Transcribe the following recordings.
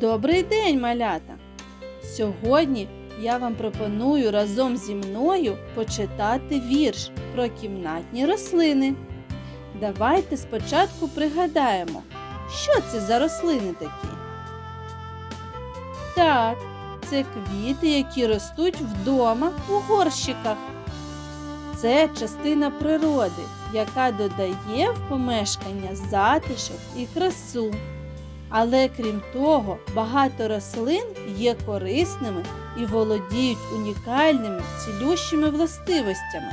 Добрий день, малята! Сьогодні я вам пропоную разом зі мною почитати вірш про кімнатні рослини. Давайте спочатку пригадаємо, що це за рослини такі. Так, це квіти, які ростуть вдома у горщиках. Це частина природи, яка додає в помешкання затишок і красу. Але крім того, багато рослин є корисними і володіють унікальними цілющими властивостями.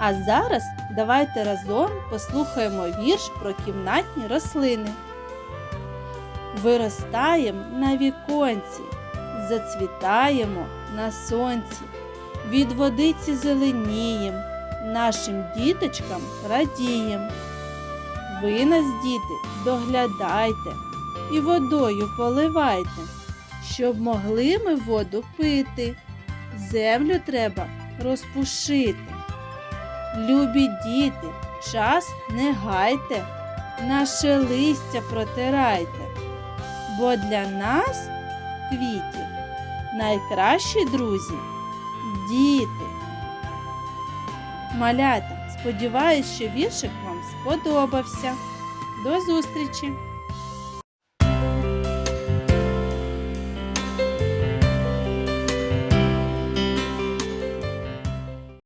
А зараз давайте разом послухаємо вірш про кімнатні рослини. Виростаєм на віконці, зацвітаємо на сонці, від водиці зеленієм, нашим діточкам радієм. Ви нас, діти, доглядайте і водою поливайте, щоб могли ми воду пити. Землю треба розпушити. Любі діти, час не гайте, наше листя протирайте, бо для нас, квітів, найкращі друзі діти. Малята, сподіваюсь, що віршик вам сподобався. До зустрічі!